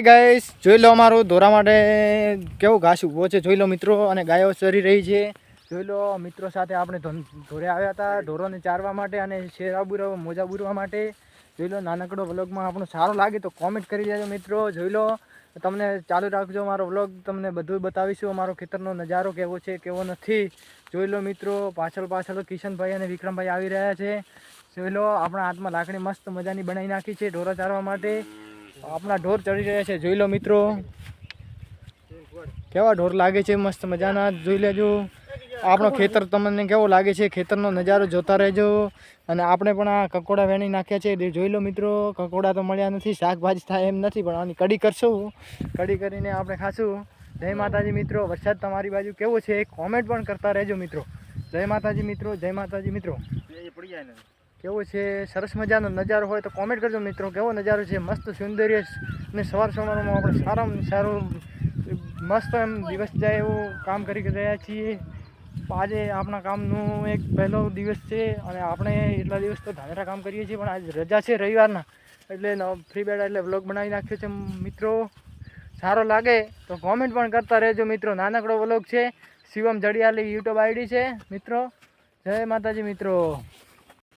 Guys જોઈ લો અમારું ધોરા માટે કેવો ઘાસ ઊભો છે, જોઈ લો મિત્રો, અને ગાયો ચરી રહી છે. જોઈ લો મિત્રો સાથે આપણે ધોરે આવ્યા હતા ઢોરોને ચારવા માટે અને શેરા બુરવા, મોજા બુરવા માટે. જોઈ લો નાનકડો વ્લોગમાં આપણું સારું લાગે તો કોમેન્ટ કરી દેજો મિત્રો. જોઈ લો, તમને ચાલુ રાખજો મારો વ્લોગ, તમને બધું બતાવીશું અમારો ખેતરનો નજારો કેવો છે, કેવો નથી. જોઈ લો મિત્રો, પાછળ પાછળ કિશનભાઈ અને વિક્રમભાઈ આવી રહ્યા છે. જોઈ લો, આપણા હાથમાં લાકડી મસ્ત મજાની બનાવી નાખી છે ઢોરા ચારવા માટે. આપણા ઢોર ચડી રહ્યા છે. જોઈ લો મિત્રો. કેવા ઢોર લાગે છે? મસ્ત મજાના. જોઈ લેજો. આપણો ખેતર તમને કેવો લાગે છે? ખેતરનો નજારો જોતા રહેજો. અને આપણે પણ આ કકોડા વેણી નાખ્યા છે. જોઈ લો મિત્રો, કકોડા તો મળ્યા નથી. શાકભાજી થાય એમ નથી, પણ આની કઢી કરશું. કઢી કરીને આપણે ખાશું. જય માતાજી મિત્રો. વરસાદ તમારી બાજુ કેવો છે? કોમેન્ટ પણ કરતા રહેજો મિત્રો. જય માતાજી મિત્રો. જય માતાજી મિત્રો. કેવો છે? સરસ મજાનો નજારો હોય તો કોમેન્ટ કરજો મિત્રો. કેવો નજારો છે? મસ્ત સૌંદર્ય અને સવાર સવારમાં આપણે સારામાં સારું, મસ્ત એમ દિવસ જાય એવું કામ કરી રહ્યા છીએ. આજે આપણા કામનું એક પહેલો દિવસ છે અને આપણે એટલા દિવસ તો ધાનેરા કામ કરીએ છીએ, પણ આજે રજા છે રવિવારના. એટલે ફ્રી બેડ એટલે વ્લોગ બનાવી નાખ્યો છે મિત્રો. સારો લાગે તો કોમેન્ટ પણ કરતા રહેજો મિત્રો. નાનકડો વ્લોગ છે. શિવમ જડિયાલી યુટ્યુબ આઈડી છે. મિત્રો, જય માતાજી મિત્રો.